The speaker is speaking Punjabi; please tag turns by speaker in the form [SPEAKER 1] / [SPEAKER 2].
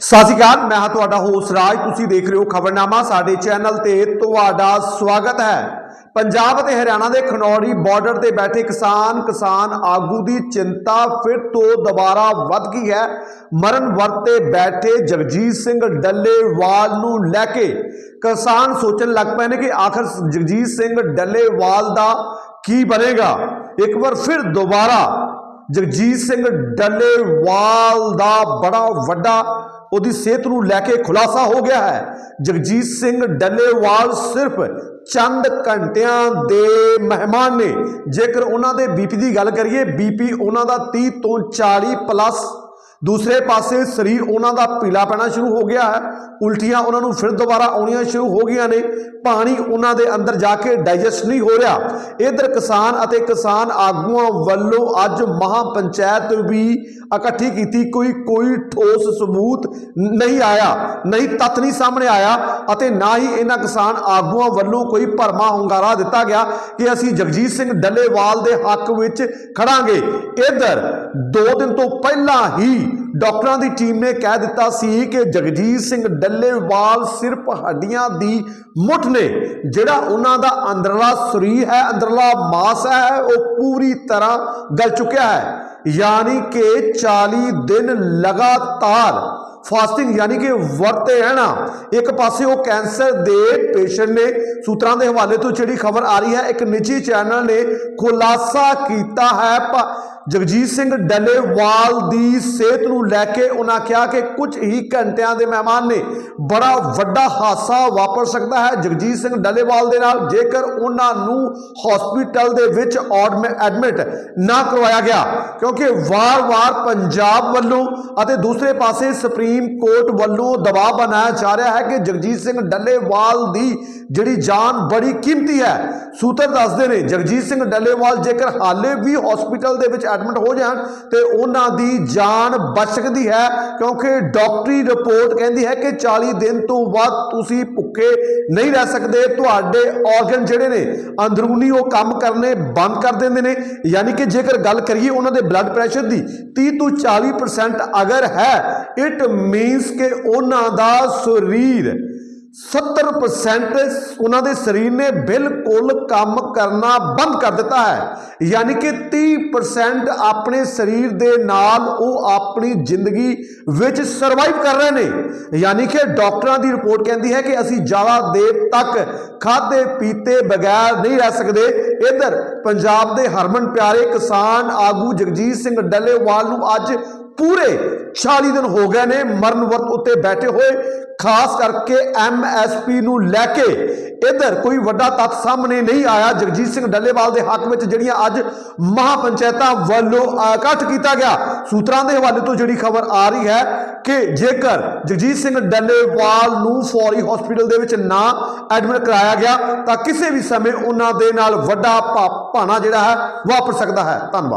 [SPEAKER 1] ਸਤਿ ਸ਼੍ਰੀ ਅਕਾਲ, ਮੈਂ ਹਾਂ ਤੁਹਾਡਾ ਹੋਸਟ ਰਾਜ। ਤੁਸੀਂ ਦੇਖ ਰਹੇ ਹੋ ਖਬਰਨਾਮਾ, ਸਾਡੇ ਚੈਨਲ ਤੇ ਤੁਹਾਡਾ ਸਵਾਗਤ ਹੈ। ਪੰਜਾਬ ਅਤੇ ਹਰਿਆਣਾ ਦੇ ਖਨੌਰੀ ਬਾਰਡਰ ਤੇ ਬੈਠੇ ਕਿਸਾਨ ਕਿਸਾਨ ਆਗੂ ਦੀ ਚਿੰਤਾ ਫਿਰ ਤੋਂ ਦੁਬਾਰਾ ਵੱਧ ਗਈ ਹੈ। ਮਰਨ ਵਰਤ ਤੇ ਬੈਠੇ ਜਗਜੀਤ ਸਿੰਘ ਡੱਲੇਵਾਲ ਨੂੰ ਲੈ ਕੇ ਕਿਸਾਨ ਸੋਚਣ ਲੱਗ ਪਏ ਨੇ ਕਿ ਆਖਰ ਜਗਜੀਤ ਸਿੰਘ ਡੱਲੇਵਾਲ ਦਾ ਕੀ ਬਣੇਗਾ। ਇੱਕ ਵਾਰ ਫਿਰ ਦੁਬਾਰਾ ਜਗਜੀਤ ਸਿੰਘ ਡੱਲੇਵਾਲ ਦਾ ਬੜਾ ਵੱਡਾ ਉਹਦੀ ਸਿਹਤ ਨੂੰ ਲੈ ਕੇ ਖੁਲਾਸਾ ਹੋ ਗਿਆ ਹੈ। ਜਗਜੀਤ ਸਿੰਘ ਡੱਲੇਵਾਲ ਸਿਰਫ ਚੰਦ ਘੰਟਿਆਂ ਦੇ ਮਹਿਮਾਨ ਨੇ। ਜੇਕਰ ਉਹਨਾਂ ਦੇ ਬੀਪੀ ਦੀ ਗੱਲ ਕਰੀਏ, ਬੀਪੀ ਉਹਨਾਂ ਦਾ 30 ਤੋਂ 40 ਪਲੱਸ ਦੂਸਰੇ ਪਾਸੇ ਸਰੀਰ ਉਹਨਾਂ ਦਾ ਪੀਲਾ ਪੈਣਾ ਸ਼ੁਰੂ ਹੋ ਗਿਆ ਹੈ। ਉਲਟੀਆਂ ਉਹਨਾਂ ਨੂੰ ਫਿਰ ਦੁਬਾਰਾ ਆਉਣੀਆਂ ਸ਼ੁਰੂ ਹੋ ਗਈਆਂ ਨੇ। ਪਾਣੀ ਉਹਨਾਂ ਦੇ ਅੰਦਰ ਜਾ ਕੇ ਡਾਈਜੈਸਟ ਨਹੀਂ ਹੋ ਰਿਹਾ। ਇਧਰ ਕਿਸਾਨ ਅਤੇ ਕਿਸਾਨ ਆਗੂਆਂ ਵੱਲੋਂ ਅੱਜ ਮਹਾ ਪੰਚਾਇਤ ਵੀ ਇਕੱਠੀ ਕੀਤੀ, ਕੋਈ ਕੋਈ ਠੋਸ ਸਬੂਤ ਨਹੀਂ ਆਇਆ, ਨਹੀਂ ਤੱਤ ਨਹੀਂ ਸਾਹਮਣੇ ਆਇਆ ਅਤੇ ਨਾ ਹੀ ਇਹਨਾਂ ਕਿਸਾਨ ਆਗੂਆਂ ਵੱਲੋਂ ਕੋਈ ਭਰਮਾ ਹੁੰਗਾਰਾ ਦਿੱਤਾ ਗਿਆ ਕਿ ਅਸੀਂ ਜਗਜੀਤ ਸਿੰਘ ਡੱਲੇਵਾਲ ਦੇ ਹੱਕ ਵਿੱਚ ਖੜਾਂਗੇ। ਇਧਰ 2 ਦਿਨ ਤੋਂ ਪਹਿਲਾਂ ਹੀ ਡਾਕਟਰਾਂ ਦੀ ਟੀਮ ਨੇ ਕਹਿ ਦਿੱਤਾ ਸੀ ਕਿ ਜਗਜੀਤ ਸਿੰਘ ਡੱਲੇਵਾਲ ਸਿਰਫ ਹੱਡੀਆਂ ਦੀ ਮੁੱਠ ਨੇ, ਜਿਹੜਾ ਉਹਨਾਂ ਦਾ ਅੰਦਰਲਾ ਸਰੀਰ ਹੈ, ਅੰਦਰਲਾ ਮਾਸ ਹੈ, ਉਹ ਪੂਰੀ ਤਰ੍ਹਾਂ ਗਲ ਚੁੱਕਿਆ ਹੈ। ਯਾਨੀ ਕਿ 40 ਦਿਨ ਲਗਾਤਾਰ ਫਾਸਟਿੰਗ ਯਾਨੀ ਕਿ ਵਰਤੇ ਰਹਿਣਾ ਇੱਕ ਪਾਸੇ ਉਹ ਕੈਂਸਰ ਦੇ ਪੇਸ਼ੈਂਟ ਨੇ ਸੂਤਰਾਂ ਦੇ ਹਵਾਲੇ ਤੋਂ ਜਿਹੜੀ ਖਬਰ ਆ ਰਹੀ ਹੈ ਇੱਕ ਨਿੱਜੀ ਚੈਨਲ ਨੇ ਖੁਲਾਸਾ ਕੀਤਾ ਹੈ ਜਗਜੀਤ ਸਿੰਘ ਡੱਲੇਵਾਲ ਦੀ ਸਿਹਤ ਨੂੰ ਲੈ ਕੇ ਉਹਨਾਂ ਕਿਹਾ ਕਿ ਕੁਝ ਹੀ ਘੰਟਿਆਂ ਦੇ ਮਹਿਮਾਨ ਨੇ ਬੜਾ ਵੱਡਾ ਹਾਦਸਾ ਵਾਪਰ ਸਕਦਾ ਹੈ। ਜਗਜੀਤ ਸਿੰਘ ਡੱਲੇਵਾਲ ਦੇ ਨਾਲ ਜੇਕਰ ਉਹਨਾਂ ਨੂੰ ਹਸਪੀਟਲ ਦੇ ਵਿੱਚ ਐਡਮਿਟ ਨਾ ਕਰਵਾਇਆ ਗਿਆ, ਕਿਉਂਕਿ ਵਾਰ-ਵਾਰ ਪੰਜਾਬ ਵੱਲੋਂ ਅਤੇ ਦੂਸਰੇ ਪਾਸੇ ਸੁਪਰੀਮ ਕੋਰਟ ਵੱਲੋਂ ਦਬਾਅ ਬਣਾਇਆ ਜਾ ਰਿਹਾ ਹੈ ਕਿ ਜਗਜੀਤ ਸਿੰਘ ਡੱਲੇਵਾਲ ਦੀ ਜਿਹੜੀ ਜਾਨ ਬੜੀ ਕੀਮਤੀ ਹੈ। ਸੂਤਰ ਦੱਸਦੇ ਨੇ, ਜਗਜੀਤ ਸਿੰਘ ਡੱਲੇਵਾਲ ਜੇਕਰ ਹਾਲੇ ਵੀ ਹਸਪੀਟਲ ਦੇ ਵਿੱਚ ਐਡਮਿਟ ਹੋ ਜਾਣ ਤੇ ਉਹਨਾਂ ਦੀ ਜਾਨ ਬਚ ਸਕਦੀ ਹੈ, ਕਿਉਂਕਿ ਡਾਕਟਰੀ ਰਿਪੋਰਟ ਕਹਿੰਦੀ ਹੈ ਕਿ 40 ਦਿਨ ਤੋਂ ਵੱਧ ਤੁਸੀਂ ਭੁੱਖੇ ਨਹੀਂ ਰਹਿ ਸਕਦੇ। ਤੁਹਾਡੇ ਆਰਗਨ ਜਿਹੜੇ ਨੇ, ਅੰਦਰੂਨੀ ਉਹ ਕੰਮ ਕਰਨੇ ਬੰਦ ਕਰ ਦਿੰਦੇ ਨੇ। ਯਾਨੀ ਕਿ ਜੇਕਰ ਗੱਲ ਕਰੀਏ ਉਹਨਾਂ ਦੇ ਬਲੱਡ ਪ੍ਰੈਸ਼ਰ ਦੀ 30 ਤੋਂ 40% ਅਗਰ ਹੈ ਇਟ ਮੀਨਸ ਕਿ ਉਹਨਾਂ ਦਾ ਸਰੀਰ 70% ਉਹਨਾਂ ਦੇ ਸਰੀਰ ਨੇ ਬਿਲਕੁਲ ਕੰਮ ਕਰਨਾ ਬੰਦ ਕਰ ਦਿੱਤਾ ਹੈ। ਯਾਨੀ ਕਿ 30% ਆਪਣੇ ਸਰੀਰ ਦੇ ਨਾਲ ਉਹ ਆਪਣੀ ਜ਼ਿੰਦਗੀ ਵਿੱਚ ਸਰਵਾਈਵ ਕਰ ਰਹੇ ਨੇ। ਯਾਨੀ ਕਿ ਡਾਕਟਰਾਂ ਦੀ ਰਿਪੋਰਟ ਕਹਿੰਦੀ ਹੈ ਕਿ ਅਸੀਂ ਜ਼ਿਆਦਾ ਦੇਰ ਤੱਕ ਖਾਦੇ ਪੀਤੇ ਬਗੈਰ ਨਹੀਂ ਰਹਿ ਸਕਦੇ। ਇਧਰ ਪੰਜਾਬ ਦੇ ਹਰਮਨ ਪਿਆਰੇ ਕਿਸਾਨ ਆਗੂ ਜਗਜੀਤ ਸਿੰਘ ਡੱਲੇਵਾਲ ਨੂੰ ਅੱਜ ਪੂਰੇ 40 ਦਿਨ ਹੋ ਗਏ ਨੇ ਮਰਨ ਵਰਤ ਉੱਤੇ ਬੈਠੇ ਹੋਏ। ਖਾਸ ਕਰਕੇ ਐਮਐਸਪੀ ਨੂੰ ਲੈ ਕੇ ਇਧਰ ਕੋਈ ਵੱਡਾ ਤੱਥ ਸਾਹਮਣੇ ਨਹੀਂ ਆਇਆ। ਜਗਜੀਤ ਸਿੰਘ ਡੱਲੇਵਾਲ ਦੇ ਹੱਕ ਵਿੱਚ ਜਿਹੜੀਆਂ ਅੱਜ ਮਹਾ ਪੰਚਾਇਤਾਂ ਵੱਲੋਂ ਇਕੱਠ ਕੀਤਾ ਗਿਆ। ਸੂਤਰਾਂ ਦੇ ਹਵਾਲੇ ਤੋਂ ਜਿਹੜੀ ਖਬਰ ਆ ਰਹੀ ਹੈ ਕਿ ਜੇਕਰ ਜਗਜੀਤ ਸਿੰਘ ਡੱਲੇਵਾਲ ਨੂੰ ਫੌਰੀ ਹਸਪੀਟਲ ਦੇ ਵਿੱਚ ਨਾ ਐਡਮਿਟ ਕਰਾਇਆ ਗਿਆ, ਤਾਂ ਕਿਸੇ ਵੀ ਸਮੇਂ ਉਹਨਾਂ ਦੇ ਨਾਲ ਵੱਡਾ ਭਾ- ਭਾਣਾ ਜਿਹੜਾ ਹੈ, ਵਾਪਰ ਸਕਦਾ ਹੈ। ਧੰਨਵਾਦ।